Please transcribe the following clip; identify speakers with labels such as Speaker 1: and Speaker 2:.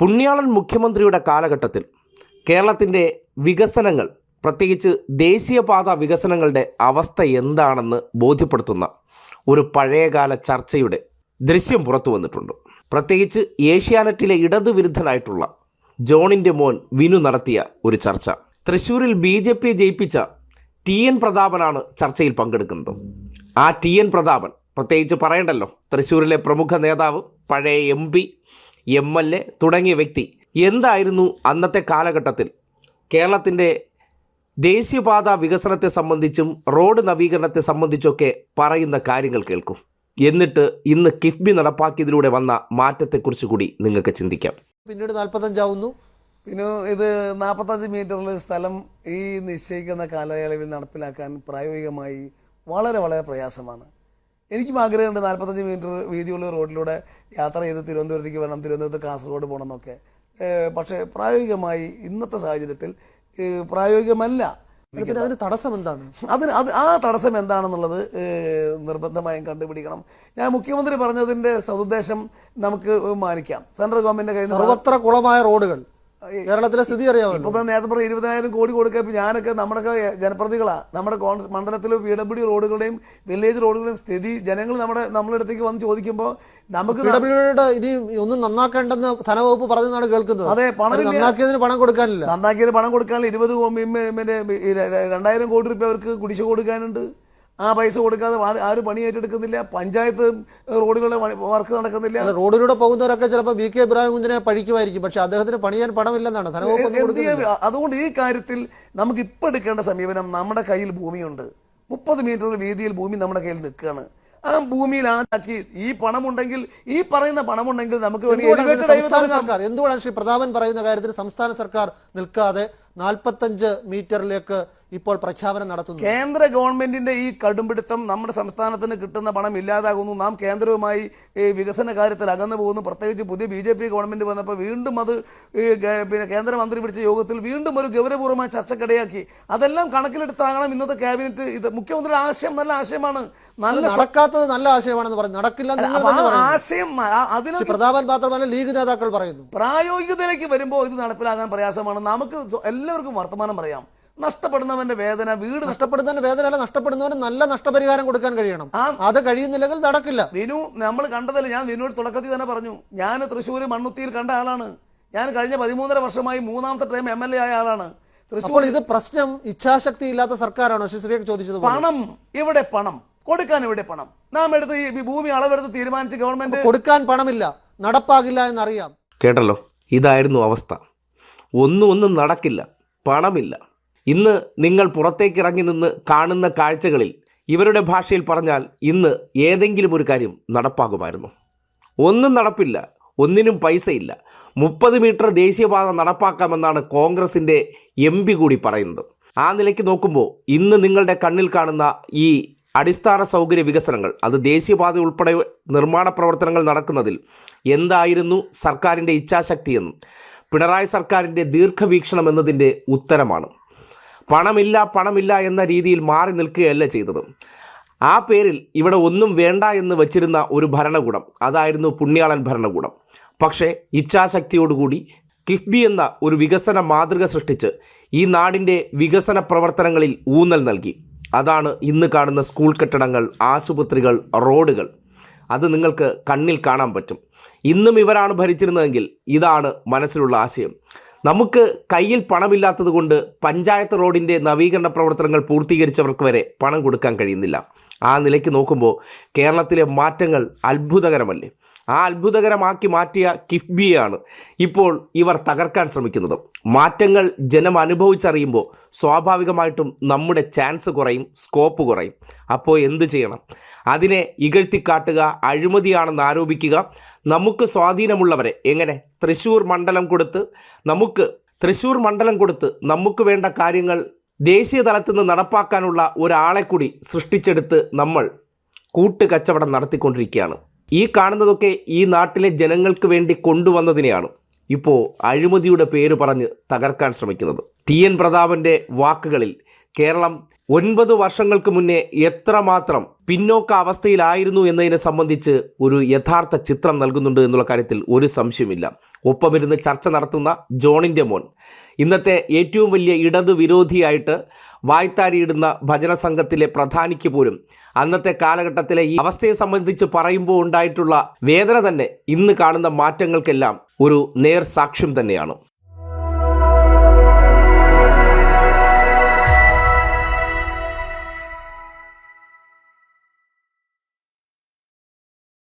Speaker 1: പുണ്യാളൻ മുഖ്യമന്ത്രിയുടെ കാലഘട്ടത്തിൽ കേരളത്തിന്റെ വികസനങ്ങൾ പ്രത്യേകിച്ച് ദേശീയപാത വികസനങ്ങളുടെ അവസ്ഥ എന്താണെന്ന് ബോധ്യപ്പെടുത്തുന്ന ഒരു പഴയകാല ചർച്ചയുടെ ദൃശ്യം പുറത്തു വന്നിട്ടുണ്ട്. പ്രത്യേകിച്ച് ഏഷ്യാനെറ്റിലെ ഇടതുവിരുദ്ധനായിട്ടുള്ള ജോണിന്റെ മോൻ വിനു നടത്തിയ ഒരു ചർച്ച. തൃശ്ശൂരിൽ ബി ജെ പി ജയിപ്പിച്ച ടി എൻ പ്രതാപനാണ് ചർച്ചയിൽ പങ്കെടുക്കുന്നത്. ആ ടി എൻ പ്രതാപൻ പ്രത്യേകിച്ച് പറയണ്ടല്ലോ തൃശ്ശൂരിലെ പ്രമുഖ നേതാവ് പഴയ M P M L A തുടങ്ങിയ വ്യക്തി. എന്തായിരുന്നു അന്നത്തെ കാലഘട്ടത്തിൽ? കേരളത്തിന്റെ ദേശീയപാത വികസനത്തെ സംബന്ധിച്ചും റോഡ് നവീകരണത്തെ സംബന്ധിച്ചൊക്കെ പറയുന്ന കാര്യങ്ങൾ കേൾക്കും. എന്നിട്ട് ഇന്ന് കിഫ്ബി നടപ്പാക്കിയതിലൂടെ വന്ന മാറ്റത്തെക്കുറിച്ച് കൂടി നിങ്ങൾക്ക് ചിന്തിക്കാം.
Speaker 2: പിന്നീട് നാൽപ്പത്തഞ്ചാവുന്നു
Speaker 3: പിന്നെ ഇത് നാൽപ്പത്തഞ്ച് മീറ്ററിൽ സ്ഥലം ഈ നിശ്ചയിക്കുന്ന കാലയളവിൽ നടപ്പിലാക്കാൻ പ്രായോഗികമായി വളരെ വളരെ പ്രയാസമാണ്. എനിക്കും ആഗ്രഹമുണ്ട് നാൽപ്പത്തഞ്ച് മീറ്റർ വീതിയുള്ള റോഡിലൂടെ യാത്ര ചെയ്ത് തിരുവനന്തപുരത്തേക്ക് വരണം. തിരുവനന്തപുരത്ത് കാസർഗോഡ് പോകണം എന്നൊക്കെ പക്ഷേ പ്രായോഗികമായി ഇന്നത്തെ സാഹചര്യത്തിൽ പ്രായോഗികമല്ല.
Speaker 2: പിന്നെ അതിന് തടസ്സം എന്താണ്?
Speaker 3: അതിന് അത് ആ തടസ്സം എന്താണെന്നുള്ളത് നിർബന്ധമായും കണ്ടുപിടിക്കണം. ഞാൻ മുഖ്യമന്ത്രി പറഞ്ഞതിന്റെ സതുദ്ദേശം നമുക്ക് മാനിക്കാം. സെൻട്രൽ ഗവൺമെന്റിന്റെ കയ്യിൽ
Speaker 2: സർവത്ര കുളമായ റോഡുകൾ. കേരളത്തിലെ സ്ഥിതി അറിയാമല്ലോ
Speaker 3: ഇപ്പൊ നേരത്തെ പറഞ്ഞ ഇരുപതിനായിരം കോടി കൊടുക്കുക ഇപ്പൊ ഞാനൊക്കെ നമ്മുടെയൊക്കെ ജനപ്രതികളാ. നമ്മുടെ കോൺഗ്രസ് മണ്ഡലത്തിലെ പി ഡബ്ല്യു ഡി റോഡുകളുടെയും വില്ലേജ് റോഡുകളുടെയും സ്ഥിതി ജനങ്ങൾ നമ്മുടെ നമ്മുടെ അടുത്തേക്ക് വന്ന് ചോദിക്കുമ്പോൾ നമുക്ക്
Speaker 2: ഇനി ഒന്നും നന്നാക്കേണ്ടെന്ന് ധനവകുപ്പ് പറഞ്ഞെന്നാണ് കേൾക്കുന്നത്.
Speaker 3: അതെ, പണം.
Speaker 2: നന്നാക്കിയതിന് പണം കൊടുക്കാനില്ല.
Speaker 3: നന്നാക്കിയതിന് പണം കൊടുക്കാനില്ല. ഇരുപത് രണ്ടായിരം കോടി രൂപ അവർക്ക് കുടിശ്ശ കൊടുക്കാനുണ്ട്. ആ പൈസ കൊടുക്കാതെ ആരും പണി ഏറ്റെടുക്കുന്നില്ല. പഞ്ചായത്ത് റോഡുകളുടെ വർക്ക് നടക്കുന്നില്ല.
Speaker 2: റോഡിലൂടെ പോകുന്നവരൊക്കെ ചിലപ്പോൾ വി കെ ഇബ്രാഹിം കുഞ്ഞിനെ പഴിക്കുമായിരിക്കും പക്ഷെ അദ്ദേഹത്തിന് പണിയാൻ പണമില്ലെന്നാണ്.
Speaker 3: അതുകൊണ്ട് ഈ കാര്യത്തിൽ നമുക്ക് ഇപ്പം എടുക്കേണ്ട സമീപനം നമ്മുടെ കയ്യിൽ ഭൂമിയുണ്ട്. മുപ്പത് മീറ്റർ വീതിയിൽ ഭൂമി നമ്മുടെ കയ്യിൽ നിൽക്കുകയാണ് ആ ഭൂമിയിൽ ആക്കി ഈ പണമുണ്ടെങ്കിൽ ഈ പറയുന്ന പണമുണ്ടെങ്കിൽ നമുക്ക്
Speaker 2: എന്തുകൊണ്ടാണ് ശ്രീ പ്രതാപൻ പറയുന്ന കാര്യത്തിൽ സംസ്ഥാന സർക്കാർ നിൽക്കാതെ നാൽപ്പത്തഞ്ച് മീറ്ററിലേക്ക് ഇപ്പോൾ പ്രഖ്യാപനം നടത്തുന്നു.
Speaker 3: കേന്ദ്ര ഗവൺമെന്റിന്റെ ഈ കടുംപിടുത്തം നമ്മുടെ സംസ്ഥാനത്തിന് കിട്ടുന്ന പണം ഇല്ലാതാകുന്നു. നാം കേന്ദ്രവുമായി ഈ വികസന കാര്യത്തിൽ അകന്നു പോകുന്നു. പ്രത്യേകിച്ച് പുതിയ ബി ജെ പി ഗവൺമെന്റ് വന്നപ്പോൾ വീണ്ടും അത് പിന്നെ കേന്ദ്രമന്ത്രി പിടിച്ച യോഗത്തിൽ വീണ്ടും ഒരു ഗൗരവപൂർവമായ ചർച്ചക്കിടയാക്കി. അതെല്ലാം കണക്കിലെടുത്താകണം ഇന്നത്തെ ക്യാബിനറ്റ്. ഇത് മുഖ്യമന്ത്രിയുടെ ആശയം നല്ല ആശയമാണ്. നല്ല
Speaker 2: നടക്കാത്തത് നല്ല ആശയമാണെന്ന് പറഞ്ഞു നടക്കില്ല
Speaker 3: ആശയം അതിന്
Speaker 2: പ്രതാപൻ മാത്രമല്ല ലീഗ് നേതാക്കൾ പറയുന്നു.
Speaker 3: പ്രായോഗികതയിലേക്ക് വരുമ്പോൾ ഇത് നടപ്പിലാകാൻ പ്രയാസമാണ് നമുക്ക് എല്ലാവർക്കും വർത്തമാനം പറയാം. നഷ്ടപ്പെടുന്നവന്റെ വേദന വീട് നഷ്ടപ്പെടുന്നവന്റെ
Speaker 2: വേദന അല്ല നഷ്ടപ്പെടുന്നവന് നല്ല നഷ്ടപരിഹാരം കൊടുക്കാൻ കഴിയണം. അത് കഴിയുന്നില്ലെങ്കിൽ നടക്കില്ല.
Speaker 3: വിനു നമ്മൾ കണ്ടതല്ല ഞാൻ വിനുവിന് തുടക്കത്തിൽ തന്നെ പറഞ്ഞു ഞാൻ തൃശ്ശൂര് മണ്ണുത്തിയിൽ കണ്ട ആളാണ്. ഞാൻ കഴിഞ്ഞ പതിമൂന്നര വർഷമായി മൂന്നാമത്തെ ടൈം എം എൽ എ ആയ ആളാണ്. തൃശ്ശൂർ
Speaker 2: ഇത് പ്രശ്നം ഇച്ഛാശക്തി ഇല്ലാത്ത സർക്കാരാണോ? ശ്രീ ശ്രീയൊക്കെ ചോദിച്ചത്
Speaker 3: പണം ഇവിടെ പണം കൊടുക്കാൻ ഇവിടെ പണം. നാം എടുത്ത് ഈ ഭൂമി അളവെടുത്ത് തീരുമാനിച്ച് ഗവൺമെന്റ്
Speaker 2: കൊടുക്കാൻ പണമില്ല നടപ്പാകില്ല എന്നറിയാം.
Speaker 1: കേട്ടല്ലോ ഇതായിരുന്നു അവസ്ഥ. ഒന്നും ഒന്നും നടക്കില്ല. പണമില്ല. ഇന്ന് നിങ്ങൾ പുറത്തേക്ക് ഇറങ്ങി നിന്ന് കാണുന്ന കാഴ്ചകളിൽ ഇവരുടെ ഭാഷയിൽ പറഞ്ഞാൽ ഇന്ന് ഏതെങ്കിലും ഒരു കാര്യം നടപ്പാകുമായിരുന്നു. ഒന്നും നടപ്പില്ല. ഒന്നിനും പൈസയില്ല. മുപ്പത് മീറ്റർ ദേശീയപാത നടപ്പാക്കാമെന്നാണ് കോൺഗ്രസിന്റെ എം പി കൂടി പറയുന്നത്. ആ നിലയ്ക്ക് നോക്കുമ്പോൾ ഇന്ന് നിങ്ങളുടെ കണ്ണിൽ കാണുന്ന ഈ അടിസ്ഥാന സൗകര്യ വികസനങ്ങൾ അത് ദേശീയപാത ഉൾപ്പെടെ നിർമ്മാണ പ്രവർത്തനങ്ങൾ നടക്കുന്നതിൽ എന്തായിരുന്നു സർക്കാരിന്റെ ഇച്ഛാശക്തിയെന്നും പിണറായി സർക്കാരിന്റെ ദീർഘവീക്ഷണം എന്നതിന്റെ ഉത്തരമാണ്. പണമില്ല പണമില്ല എന്ന രീതിയിൽ മാറി നിൽക്കുകയല്ല ചെയ്തത്. ആ പേരിൽ ഇവിടെ ഒന്നും വേണ്ട എന്ന് വച്ചിരുന്ന ഒരു ഭരണകൂടം അതായിരുന്നു പുണ്യാളൻ ഭരണകൂടം. പക്ഷേ ഇച്ഛാശക്തിയോടുകൂടി കിഫ്ബി എന്ന ഒരു വികസന മാതൃക സൃഷ്ടിച്ച് ഈ നാടിന്റെ വികസന പ്രവർത്തനങ്ങളിൽ ഊന്നൽ നൽകി. അതാണ് ഇന്ന് കാണുന്ന സ്കൂൾ കെട്ടിടങ്ങൾ ആശുപത്രികൾ റോഡുകൾ. അത് നിങ്ങൾക്ക് കണ്ണിൽ കാണാൻ പറ്റും. ഇന്നും ഇവരാണ് ഭരിച്ചിരുന്നതെങ്കിൽ ഇതാണ് മനസ്സിലുള്ള ആശയം. നമുക്ക് കയ്യിൽ പണമില്ലാത്തത് കൊണ്ട് പഞ്ചായത്ത് റോഡിന്റെ നവീകരണ പ്രവർത്തനങ്ങൾ പൂർത്തീകരിച്ചവർക്ക് വരെ പണം കൊടുക്കാൻ കഴിയുന്നില്ല. ആ നിലയ്ക്ക് നോക്കുമ്പോൾ കേരളത്തിലെ മാറ്റങ്ങൾ അത്ഭുതകരമല്ലേ? ആ അത്ഭുതകരമാക്കി മാറ്റിയ കിഫ്ബിയാണ് ഇപ്പോൾ ഇവർ തകർക്കാൻ ശ്രമിക്കുന്നത്. മാറ്റങ്ങൾ ജനം അനുഭവിച്ചറിയുമ്പോൾ സ്വാഭാവികമായിട്ടും നമ്മുടെ ചാൻസ് കുറയും സ്കോപ്പ് കുറയും. അപ്പോൾ എന്ത് ചെയ്യണം? അതിനെ ഇകഴ്ത്തിക്കാട്ടുക അഴിമതിയാണെന്ന് ആരോപിക്കുക. നമുക്ക് സ്വാധീനമുള്ളവരെ എങ്ങനെ? തൃശ്ശൂർ മണ്ഡലം കൊടുത്ത് നമുക്ക് തൃശ്ശൂർ മണ്ഡലം കൊടുത്ത് നമുക്ക് വേണ്ട കാര്യങ്ങൾ ദേശീയ തലത്തിൽ നിന്ന് നടപ്പാക്കാനുള്ള ഒരാളെ കൂടി സൃഷ്ടിച്ചെടുത്ത് നമ്മൾ കൂട്ടുകച്ചവടം നടത്തിക്കൊണ്ടിരിക്കുകയാണ്. ഈ കാണുന്നതൊക്കെ ഈ നാട്ടിലെ ജനങ്ങൾക്ക് വേണ്ടി കൊണ്ടുവന്നതിനെയാണ്. ഇപ്പോൾ അഴിമതിയുടെ പേര് പറഞ്ഞ് തകർക്കാൻ ശ്രമിക്കുന്നത്. ടി എൻ പ്രതാപന്റെ വാക്കുകളിൽ കേരളം ഒൻപത് വർഷങ്ങൾക്ക് മുന്നേ എത്രമാത്രം പിന്നോക്ക അവസ്ഥയിലായിരുന്നു എന്നതിനെ സംബന്ധിച്ച് ഒരു യഥാർത്ഥ ചിത്രം നൽകുന്നുണ്ട് എന്നുള്ള കാര്യത്തിൽ ഒരു സംശയമില്ല ഒപ്പമിരുന്ന് ചർച്ച നടത്തുന്ന ജോണിന്റെ മോൻ. ഇന്നത്തെ ഏറ്റവും വലിയ ഇടതു വിരോധിയായിട്ട് വായ്ത്താരിയിടുന്ന ഭജന സംഘത്തിലെ പ്രധാനിക്ക് പോലും അന്നത്തെ കാലഘട്ടത്തിലെ ഈ അവസ്ഥയെ സംബന്ധിച്ച് പറയുമ്പോൾ ഉണ്ടായിട്ടുള്ള വേദന തന്നെ ഇന്ന് കാണുന്ന മാറ്റങ്ങൾക്കെല്ലാം ഒരു നേർ സാക്ഷ്യം തന്നെയാണ്.